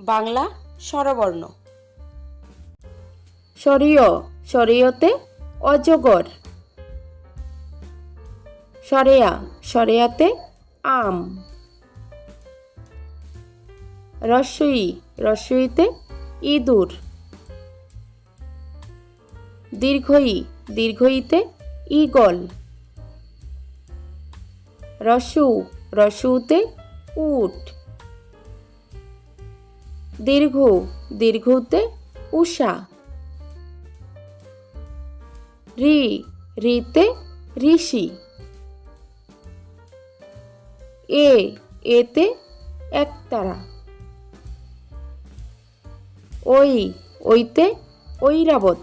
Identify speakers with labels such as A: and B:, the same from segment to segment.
A: বাংলা স্বরবর্ণ।
B: সরিয় সরিয়তে অজগর। সরেয়া সরেয়াতে আম। রসই, রসইতে ইঁদুর। দীর্ঘই, দীর্ঘইতে ঈগল। রসু, রসুতে উট। দীর্ঘ, দীর্ঘতে উষা। রি, রিতে ঋষি। এ, এতে একতারা। ওই, ওইতে ঐরাবত।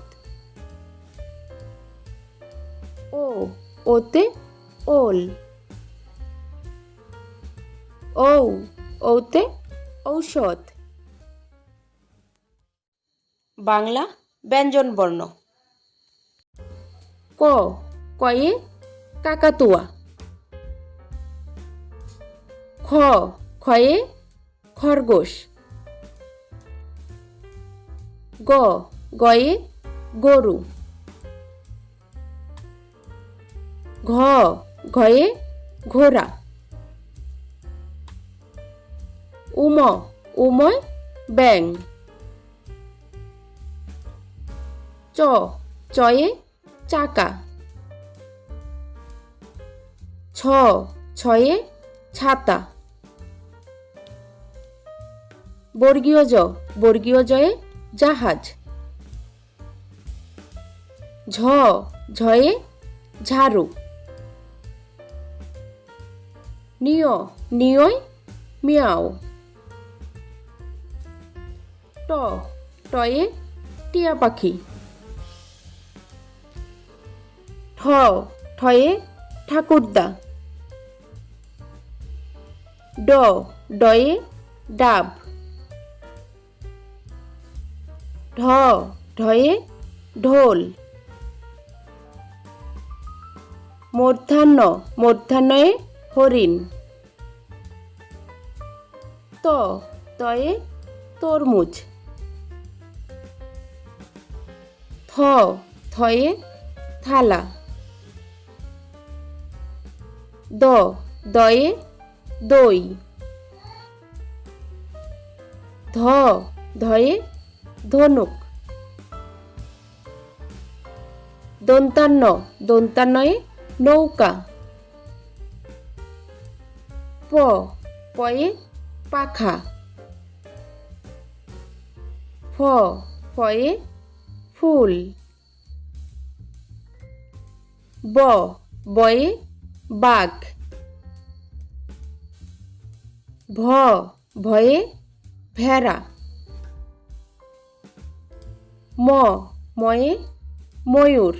B: ও, ওতে ওল। ঔ, ওতে ঔষধ।
A: বাংলা ব্যঞ্জন বর্ণ।
B: ক, কয়ে কাকাতুয়া। খ, খয়ে খরগোশ। গ, গয়ে গরু। ঘ, ঘয়ে ঘোড়া। উম, উময় ব্যাং চ, চয়ে চাকা। ছ, ছয়ে ছাতা। বর্গীয় জ, বর্গীয় জয়ে জাহাজ। ঝ, ঝয়ে ঝাড়ু। নিয় নিয়য় মিয়াও। ট, টয়ে টিয়া পাখি। ঠয়ে ঠাকুরদা। ড, ডয়ে ডাব। ঢ, ঢয়ে ঢোল। মূর্ধান্য মূর্ধান্যয়ে হরিণ। ত, তয়ে তরমুজ। থ, থয়ে থালা। দ, দয়ে, দই। ধ, ধয়ে, ধনুক। দন্তান্ন, দন্তান্নয়ে, নৌকা। প, পয়ে, পাখা। ফ ফয়ে ফুল। ব, বয়ে বাঘ। ভ, ভয়ে ভেড়া। ম, ময়ে ময়ূর।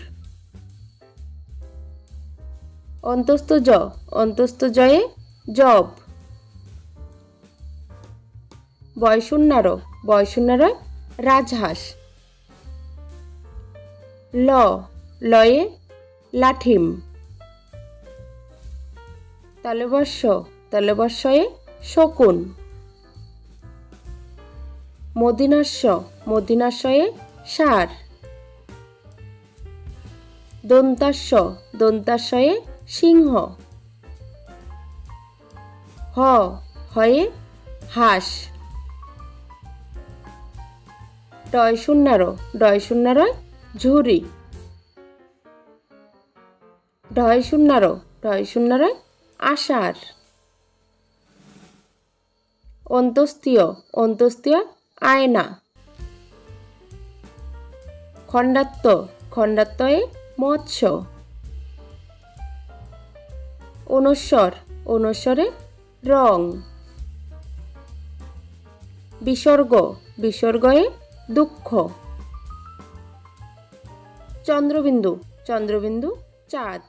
B: অন্তস্থ জ, অন্তস্থ জয়ে জব। বয়শূন্যার বয়শূন্যার রাজহাঁস। ল, লয়ে লাঠিম। তালবস্য তালবস্যয়ে শকুন। মদিনাস্য মদিনাশয়ে সার। দন্তাস্য দন্তাশয়ে সিংহ। হ, হয়ে হাঁস। ডয় শূন্যার, ডয় শূন্যারয় ঝুরি। ঢয় শূন্যার ঢয় শূন্যারয় আষাঢ় অন্তস্তীয় অন্তস্তীয় আয়না। খণ্ডাত্ম, খণ্ডাত্ময়ে মৎস্য। অনুস্বর, অনুস্বরে রং। বিসর্গ, বিসর্গয়ে দুঃখ। চন্দ্রবিন্দু চন্দ্রবিন্দু চাঁদ।